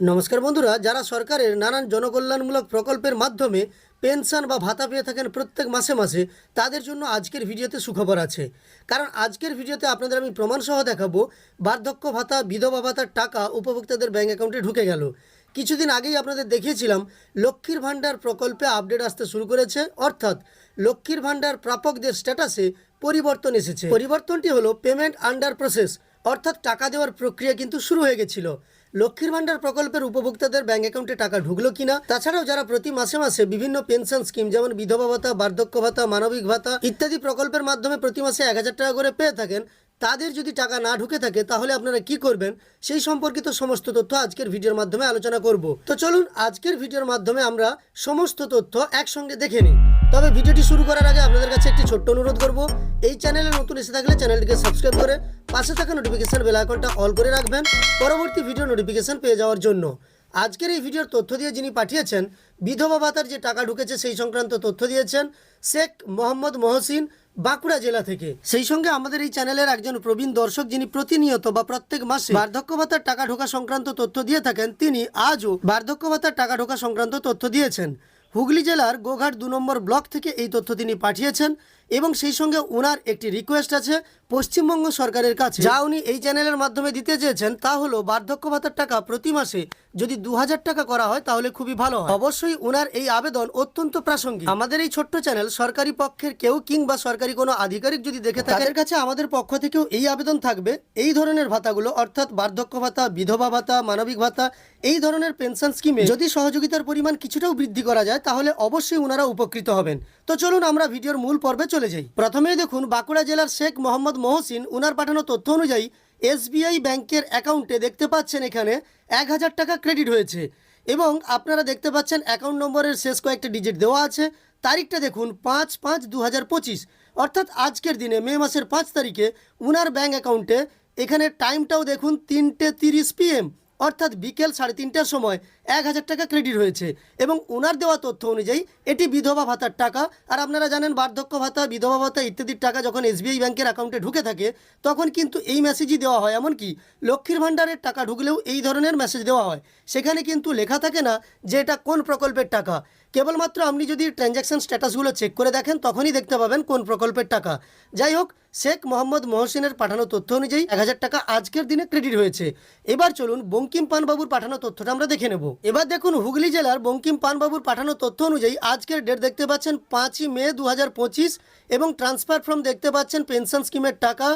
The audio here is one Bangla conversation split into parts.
নমস্কার বন্ধুরা, যারা সরকারের নানান জনকল্যাণমূলক প্রকল্পের মাধ্যমে পেনশন বা ভাতা পেয়ে থাকেন প্রত্যেক মাসে মাসে, তাদের জন্য আজকের ভিডিওতে সুখবর আছে। কারণ আজকের ভিডিওতে আপনাদের আমি প্রমাণসহ দেখাবো, বার্ধক্য ভাতা, বিধবা ভাতার টাকা উপভোক্তাদের ব্যাঙ্ক অ্যাকাউন্টে ঢুকে গেল। কিছুদিন আগেই আপনাদের দেখিয়েছিলাম, লক্ষ্মীর ভাণ্ডার প্রকল্পে আপডেট আসতে শুরু করেছে, অর্থাৎ লক্ষ্মীর ভাণ্ডার প্রাপকদের স্ট্যাটাসে পরিবর্তন এসেছে। পরিবর্তনটি হলো পেমেন্ট আন্ডার প্রসেস অর্থাৎ টাকা দেওয়ার প্রক্রিয়া কিন্তু শুরু হয়ে গেছিল। লক্ষ্মীর ভাণ্ডার প্রকল্পের উপভোক্তাদের ব্যাংক অ্যাকাউন্টে টাকা ঢুকলো কিনা? তাছাড়াও যারা প্রতি মাসে মাসে বিভিন্ন পেনশন স্কিম, যেমন বিধবা ভাতা, বার্ধক্য ভাতা, মানবিক ভাতা ইত্যাদি প্রকল্পের মাধ্যমে প্রতি মাসে এক হাজার টাকা করে পেয়ে থাকেন, তাদের যদি টাকা না ঢুকে থাকে, তাহলে আপনারা কি করবেন? সেই সম্পর্কিত সমস্ত তথ্য আজকের ভিডিওর মাধ্যমে আলোচনা করব। তো চলুন আজকের ভিডিওর মাধ্যমে আমরা সমস্ত তথ্য একসঙ্গে দেখে নিই। তবে ভিডিওটি শুরু করার আগে আপনাদের কাছে একটি ছোট্ট অনুরোধ করব, এই চ্যানেলে নতুন এসে থাকলে চ্যানেলটিকে সাবস্ক্রাইব করে পাশে থাকা নোটিফিকেশন বেল আইকনটা অল করে রাখবেন পরবর্তী ভিডিও নোটিফিকেশন পেয়ে যাওয়ার জন্য। আজকের এই ভিডিওর তথ্য দিয়ে যিনি পাঠিয়েছেন, বিধবা ভাতার যে টাকা ঢুকেছে সেই সংক্রান্ত তথ্য দিয়েছেন শেখ মোহাম্মদ মহসিন বাঁকুড়া জেলা থেকে। সেই সঙ্গে আমাদের এই চ্যানেলের একজন প্রবীণ দর্শক যিনি প্রতিনিয়ত বা প্রত্যেক মাসে বার্ধক্য ভাতার টাকা ঢোকা সংক্রান্ত তথ্য দিয়ে থাকেন, তিনি আজও বার্ধক্য ভাতার টাকা ঢোকা সংক্রান্ত তথ্য দিয়েছেন। হুগলি জেলার গোঘাট দু নম্বর ব্লক থেকে এই তথ্য তিনি পাঠিয়েছেন এবং সেই সঙ্গে ওনার একটি রিকোয়েস্ট আছে পশ্চিমবঙ্গ সরকারের কাছে যা উনি এই চ্যানেলের মাধ্যমে দিতে চেয়েছেন তা হলো বার্ধক্য ভাতার টাকা প্রতি মাসে যদি দু হাজার টাকা করা হয় তাহলে খুবই ভালো হয়। অবশ্যই ওনার এই আবেদন অত্যন্ত প্রাসঙ্গিক। আমাদের এই ছোট্ট চ্যানেল সরকারি পক্ষের কেউ কিংবা সরকারি কোনো আধিকারিক যদি দেখে থাকে তাদের কাছে আমাদের পক্ষ থেকেও এই আবেদন থাকবে। এই ধরনের ভাতাগুলো অর্থাৎ বার্ধক্য ভাতা বিধবা ভাতা মানবিক ভাতা এই ধরনের পেনশন স্কিমে যদি সহযোগিতার পরিমাণ কিছুটাও বৃদ্ধি করা যায় তাহলে অবশ্যই ওনারা উপকৃত হবেন। তো চলুন আমরা ভিডিওর মূল পর্বে চলে যাই। প্রথমেই দেখুন, বাঁকুড়া জেলার শেখ মোহাম্মদ মহসিন উনার পাঠানো তথ্য অনুযায়ী এসবিআই ব্যাংকের অ্যাকাউন্টে দেখতে পাচ্ছেন এখানে এক হাজার টাকা ক্রেডিট হয়েছে এবং আপনারা দেখতে পাচ্ছেন অ্যাকাউন্ট নম্বরের শেষ কয়েকটা ডিজিট দেওয়া আছে। তারিখটা দেখুন পাঁচ পাঁচ দু পঁচিশ। অর্থাৎ আজকের দিনে মে মাসের পাঁচ তারিখে উনার ব্যাংক অ্যাকাউন্টে এখানে টাইমটাও দেখুন তিনটে তিরিশ পিএম। অর্থাৎ বিকেল সাড়ে তিনটার সময় এক হাজার টাকা ক্রেডিট হয়েছে এবং ওনার দেওয়া তথ্য অনুযায়ী এটি বিধবা ভাতার টাকা। আর আপনারা জানেন বার্ধক্য ভাতা, বিধবা ভাতা ইত্যাদির টাকা যখন এসবিআই ব্যাংকের অ্যাকাউন্টে ঢুকে থাকে, তখন কিন্তু এই মেসেজই দেওয়া হয়। এমনকি লক্ষ্মীর ভাণ্ডারের টাকা ঢুকলেও এই ধরনের মেসেজ দেওয়া হয়। সেখানে কিন্তু লেখা থাকে না যে এটা কোন প্রকল্পের টাকা। কেবলমাত্র আপনি যদি ট্রানজ্যাকশন স্ট্যাটাসগুলো চেক করে দেখেন, তখনই দেখতে পাবেন কোন প্রকল্পের টাকা। যাই হোক, শেখ মোহাম্মদ মহসিনের পাঠানো তথ্য অনুযায়ী এক হাজার টাকা আজকের দিনে ক্রেডিট হয়েছে। এবার চলুন বঙ্কিম পানবাবুর পাঠানো তথ্যটা আমরা দেখে নেব। এবার দেখুন হুগলি জেলার বঙ্কিম পানবাবুর পাঠানো তথ্য অনুযায়ী আজকের ডেট দেখতে পাচ্ছেন পাঁচই মে দু হাজার পঁচিশ এবং ট্রান্সফার ফর্ম দেখতে পাচ্ছেন পেনশন স্কিমের টাকা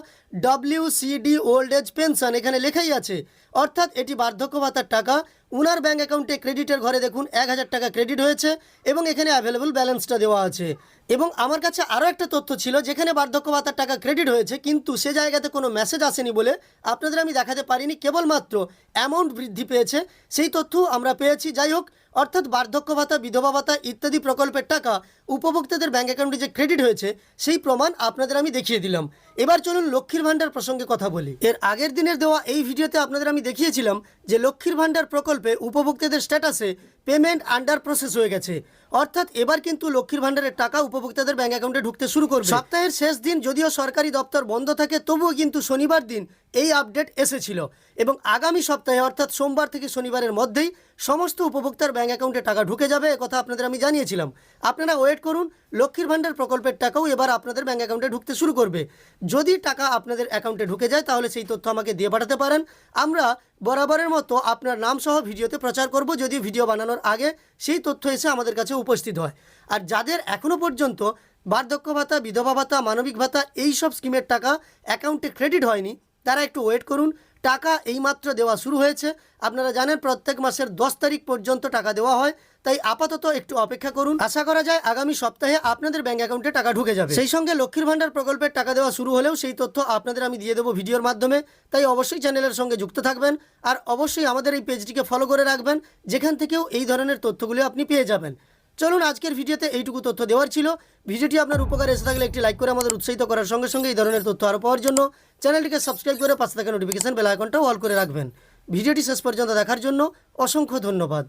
W CD old age pension এখানে লেখাই আছে। অর্থাৎ এটি বার্ধক্য ভাতার টাকা। উনার ব্যাঙ্ক অ্যাকাউন্টে ক্রেডিটের ঘরে দেখুন এক হাজার টাকা ক্রেডিট হয়েছে এবং এখানে অ্যাভেলেবল ব্যালেন্সটা দেওয়া আছে। এবং আমার কাছে আরও একটা তথ্য ছিল, যেখানে বার্ধক্য ভাতার টাকা ক্রেডিট হয়েছে, কিন্তু সে জায়গাতে কোনো মেসেজ আসেনি বলে আপনাদের আমি দেখাতে পারিনি। কেবলমাত্র অ্যামাউন্ট বৃদ্ধি পেয়েছে, সেই তথ্য আমরা পেয়েছি। যাই হোক অর্থাৎ বার্ধক্য ভাতা, বিধবা ভাতা ইত্যাদি প্রকল্পের টাকা উপভোক্তাদের ব্যাঙ্ক অ্যাকাউন্টে যে ক্রেডিট হয়েছে, সেই প্রমাণ আপনাদের আমি দেখিয়ে দিলাম। এবার চলুন লক্ষ্মীর ভাণ্ডার প্রসঙ্গে কথা বলি। এর আগের দিনের দেওয়া এই ভিডিওতে আপনাদের আমি দেখিয়েছিলাম যে লক্ষ্মীর ভাণ্ডার প্রকল্পে উপভোক্তাদের স্ট্যাটাসে পেমেন্ট আন্ডার প্রসেস হয়ে গেছে। অর্থাৎ এবার কিন্তু লক্ষ্মীর ভান্ডারের টাকা উপভোক্তাদের ব্যাঙ্ক অ্যাকাউন্টে ঢুকতে শুরু করবে। সপ্তাহের শেষ দিন যদিও সরকারি দপ্তর বন্ধ থাকে, তবুও কিন্তু শনিবার দিন এই আপডেট এসেছিল। এবং আগামী সপ্তাহে অর্থাৎ সোমবার থেকে শনিবারের মধ্যেই সমস্ত উপভোক্তার ব্যাঙ্ক অ্যাকাউন্টে টাকা ঢুকে যাবে কথা আপনাদের আমি জানিয়েছিলাম। আপনারা ওয়েট করুন, লক্ষ্মীর ভাণ্ডার প্রকল্পের টাকাও এবার আপনাদের ব্যাঙ্ক অ্যাকাউন্টে ঢুকতে শুরু করবে। যদি টাকা আপনাদের অ্যাকাউন্টে ঢুকে যায়, তাহলে সেই তথ্য আমাকে দিয়ে পাঠাতে পারেন। আমরা বরাবরের মতো আপনার নাম সহ ভিডিওতে প্রচার করব যদি ভিডিও বানানোর আগে সেই তথ্য এসে আমাদের কাছে উপস্থিত হয়। আর যাদের এখনও পর্যন্ত বার্ধক্য ভাতা, বিধবা ভাতা, মানবিক ভাতা এই সব স্কিমের টাকা অ্যাকাউন্টে ক্রেডিট হয়নি, তারা একটু ওয়েট করুন। টাকা এইমাত্র দেওয়া শুরু হয়েছে। আপনারা জানেন প্রত্যেক মাসের দশ তারিখ পর্যন্ত টাকা দেওয়া হয়। তাই আপাতত একটু অপেক্ষা করুন। আশা করা যায় আগামী সপ্তাহে আপনাদের ব্যাঙ্ক অ্যাকাউন্টে টাকা ঢুকে যাবে। সেই সঙ্গে লক্ষ্মীর ভাণ্ডার প্রকল্পের টাকা দেওয়া শুরু হলেও সেই তথ্য আপনাদের আমি দিয়ে দেবো ভিডিওর মাধ্যমে। তাই অবশ্যই চ্যানেলের সঙ্গে যুক্ত থাকবেন। আর অবশ্যই আমাদের এই পেজটিকে ফলো করে রাখবেন। যেখান থেকেও এই ধরনের তথ্যগুলি আপনি পেয়ে যাবেন। চলুন আজকের ভিডিওতে এইটুকু তথ্য দেওয়ার ছিল। ভিডিওটি আপনার উপকার এসে থাকলে একটি লাইক করে আমাদের উৎসাহিত করার সঙ্গে সঙ্গে এই ধরনের তথ্য আরও পাওয়ার জন্য চ্যানেলটিকে সাবস্ক্রাইব করে পাশে থাকা নোটিফিকেশন বেল আইকনটাও অল করে রাখবেন। ভিডিওটি শেষ পর্যন্ত দেখার জন্য অসংখ্য ধন্যবাদ।